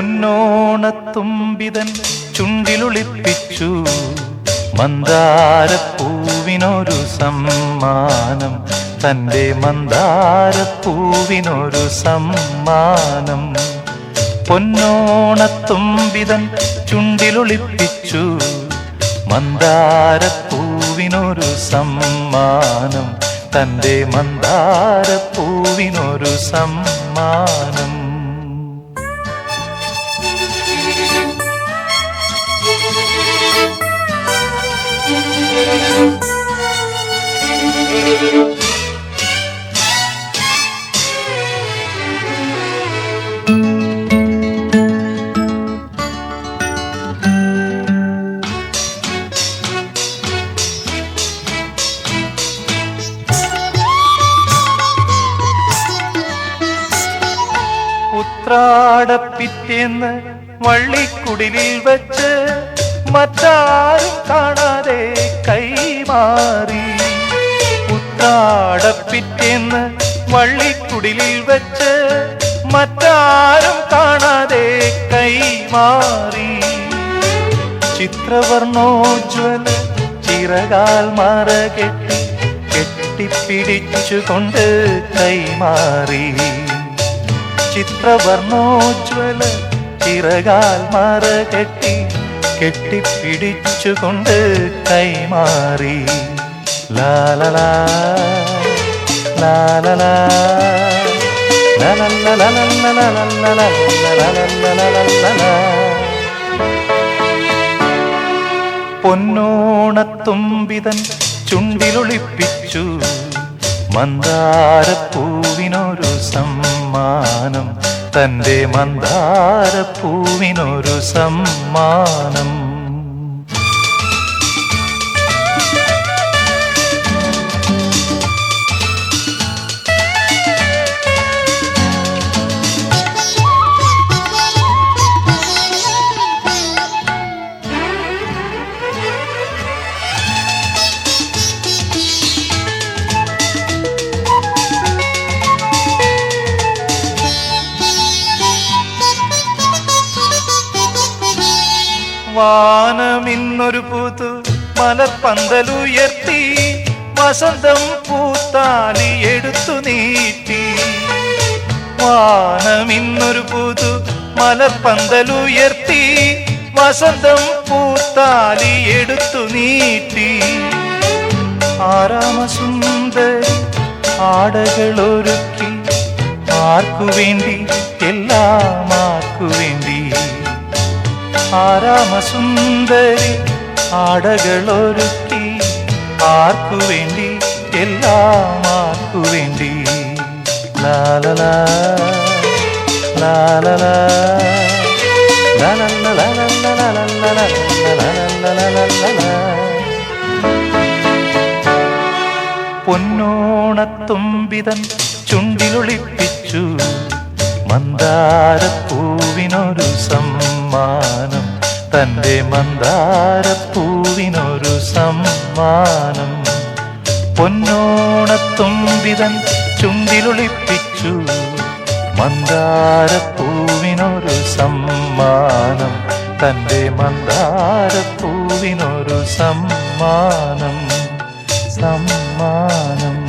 പൊന്നോണത്തുമ്പിതൻ ചുണ്ടിലുളിപ്പിച്ചു മന്ദാരപ്പൂവിനൊരു സമ്മാനം. തന്റെ മന്ദാരപ്പൂവിനൊരു സമ്മാനം. പൊന്നോണത്തുമ്പിതൻ ചുണ്ടിലൊളിപ്പിച്ചു മന്ദാരപ്പൂവിനൊരു സമ്മാനം. തന്റെ മന്ദാരപ്പൂവിനൊരു സമ്മാനം. ഉത്രാടപ്പിറ്റേന്ന് വള്ളിക്കുടിലിൽ വച്ച് മറ്റാരും കാണാതെ കൈമാറി. ഉത്രാടപ്പിറ്റേന്ന് വള്ളിക്കുടിലിൽ വച്ച് മറ്റാരും കാണാതെ കൈമാറി. ചിത്രവർണോജ്വല ചിറകാൽ മാറകെട്ടി കെട്ടിപ്പിടിച്ചുകൊണ്ട് കൈമാറി. ചിത്രവർണോജ്വല ചിറകാൽ മാറ കെട്ടി കെട്ടിപ്പിടിച്ചുകൊണ്ട് കൈമാറി ലാലലാ പൊന്നോണത്തുമ്പിതൻ ചുണ്ടിലൊളിപ്പിച്ചു മന്ദാരപ്പൂവിനൊരു സം സമ്മാനം തന്റെ മന്ദാരപ്പൂവിനൊരു സമ്മാനം. വാനമിന്നൊരു പൂത്തു മലർപ്പന്തലുയർത്തി വസന്തം പൂത്താലി എടുത്തു നീട്ടി. വാനമിന്നൊരു പൂതു മലർപ്പന്തലുയർത്തി വസന്തം പൂത്താലി എടുത്തു നീട്ടി. ആരാമസുന്ദരി ആടകളൊരുക്കി ആർക്കു വേണ്ടി എല്ലാം ആർക്കു വേണ്ടി ആരാമസുന്ദരി ആടകളൊരുക്കി ആർക്കു വേണ്ടി എല്ലാം ആർക്കു വേണ്ടി ലാലലാ ലാലലാ ലാലലാ പൊന്നോണത്തുമ്പിതൻ ചുണ്ടിലൊളിപ്പിച്ചു മന്ദാരപ്പൂവിനൊരു സമ്മാനം. തന്റെ മന്ദാരപ്പൂവിനൊരു സമ്മാനം. പൊന്നോണത്തുമ്പിതൻ ചുണ്ടിലൊളിപ്പിച്ചു. മന്ദാരപ്പൂവിനൊരു സമ്മാനം. തന്റെ മന്ദാരപ്പൂവിനൊരു സമ്മാനം. സമ്മാനം.